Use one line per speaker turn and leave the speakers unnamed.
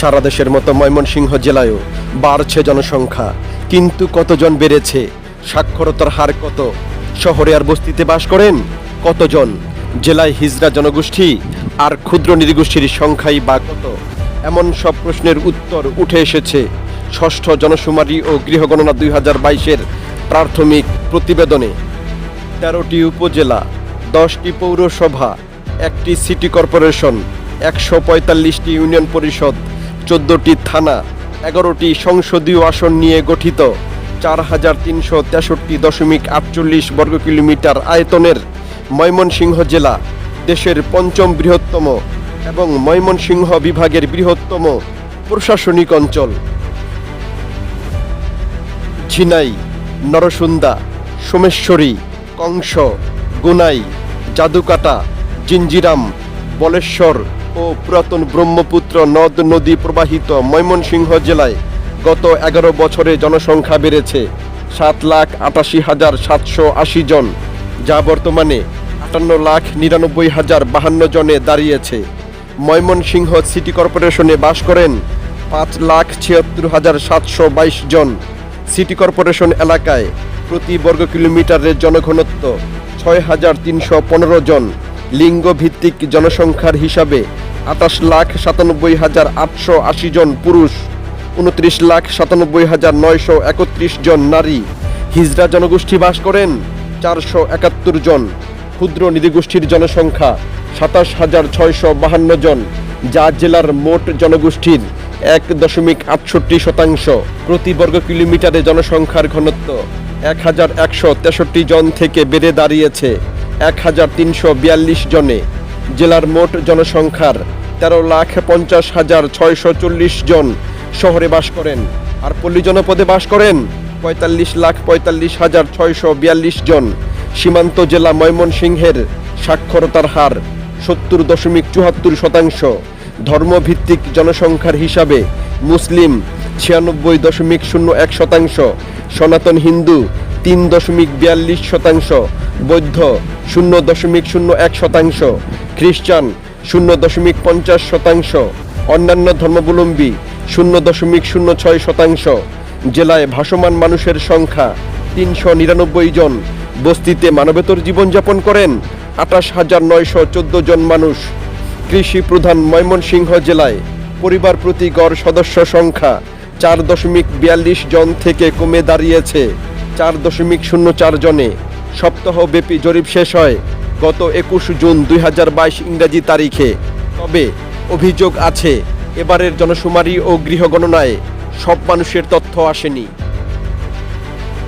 সারা দেশের মতো ময়মনসিংহ জেলায়ও বাড়ছে জনসংখ্যা। কিন্তু কতজন বেড়েছে? সাক্ষরতার হার কত? শহরে আর বস্তিতে বাস করেন কতজন? জেলায় হিজড়া জনগোষ্ঠী আর ক্ষুদ্র নৃগোষ্ঠীর সংখ্যাই বা কত? এমন সব প্রশ্নের উত্তর উঠে এসেছে ষষ্ঠ জনশুমারি ও গৃহগণনা দুই হাজার বাইশের প্রাথমিক প্রতিবেদনে। তেরোটি উপজেলা, দশটি পৌরসভা, একটি সিটি কর্পোরেশন, একশো পঁয়তাল্লিশটি ইউনিয়ন পরিষদ চোদ্দোটি থানা, এগারোটি সংসদীয় আসন নিয়ে গঠিত। চার হাজার তিনশো তেষট্টি দশমিক আটচল্লিশ বর্গ কিলোমিটার আয়তনের ময়মনসিংহ জেলা দেশের পঞ্চম বৃহত্তম এবং ময়মনসিংহ বিভাগের বৃহত্তম প্রশাসনিক অঞ্চল। ঝিনাই, নরসুন্দা, সোমেশ্বরী, কংস, গুনাই, জাদুকাটা, জিঞ্জিরাম, বলেশ্বর ও পুরাতন ব্রহ্মপুত্র নদ নদী প্রবাহিত ময়মনসিংহ জেলায় গত এগারো বছরে জনসংখ্যা বেড়েছে সাত লাখ আটাশি হাজার সাতশো আশি জন, যা বর্তমানে আটান্ন লাখ নিরানব্বই হাজার বাহান্ন জনে দাঁড়িয়েছে। ময়মনসিংহ সিটি কর্পোরেশনে বাস করেন পাঁচ লাখ ছিয়াত্তর হাজার সাতশো বাইশ জন। সিটি কর্পোরেশন এলাকায় প্রতি বর্গ কিলোমিটারের জনঘনত্ব ছয় হাজার তিনশো পনেরো জন। লিঙ্গভিত্তিক জনসংখ্যার হিসাবে আঠাশ লাখ সাতানব্বই হাজার আটশো আশি জন পুরুষ, উনত্রিশ লাখ সাতানব্বই হাজার নয়শো একত্রিশ জন নারী। হিজড়া জনগোষ্ঠী বাস করেন চারশো একাত্তর জন। ক্ষুদ্র নৃগোষ্ঠীর জনসংখ্যা সাতাশ হাজার ছয়শো বাহান্ন জন। যা জেলার মোট জনগোষ্ঠীর এক দশমিক আটষট্টি শতাংশ। প্রতি বর্গ কিলোমিটারে জনসংখ্যার ঘনত্ব এক হাজার একশো তেষট্টি জন থেকে বেড়ে দাঁড়িয়েছে। এক হাজার তিনশো বিয়াল্লিশ জনে। জেলার মোট জনসংখ্যার তেরো লাখ পঞ্চাশ হাজার ছয়শো চল্লিশ জন শহরে বাস করেন। আর পল্লী জনপদে বাস করেন পঁয়তাল্লিশ লাখ পঁয়তাল্লিশ হাজার ছয়শো বিয়াল্লিশ জন। সীমান্ত জেলা ময়মনসিংহের সাক্ষরতার হার সত্তর দশমিক চুয়াত্তর শতাংশ। ধর্মভিত্তিক জনসংখ্যার হিসাবে মুসলিম ছিয়ানব্বই দশমিক শূন্য এক শতাংশ, সনাতন হিন্দু তিন দশমিক বিয়াল্লিশ শতাংশ, বৌদ্ধ শূন্য দশমিক শূন্য এক শতাংশ খ্রিস্টান শূন্য দশমিক পঞ্চাশ শতাংশ। অন্যান্য ধর্মাবলম্বী, শূন্য দশমিক শূন্য ছয় শতাংশ। জেলায় ভাসমান মানুষের সংখ্যা, তিনশো নিরানব্বই জন। বস্তিতে মানবেতর জীবনযাপন করেন আঠাশ হাজার নয়শো চোদ্দ জন মানুষ। কৃষি প্রধান ময়মনসিংহ জেলায় পরিবার প্রতি গড় সদস্য সংখ্যা চার দশমিক বিয়াল্লিশ জন থেকে কমে দাঁড়িয়েছে। চার দশমিক শূন্য চার জনে। সপ্তাহব্যাপী জরিপ শেষ হয়। গত একুশ জুন দুই হাজার বাইশ ইংরাজি তারিখে। তবে অভিযোগ আছে, এবারের জনশুমারি ও গৃহগণনায় সব মানুষের তথ্য আসেনি।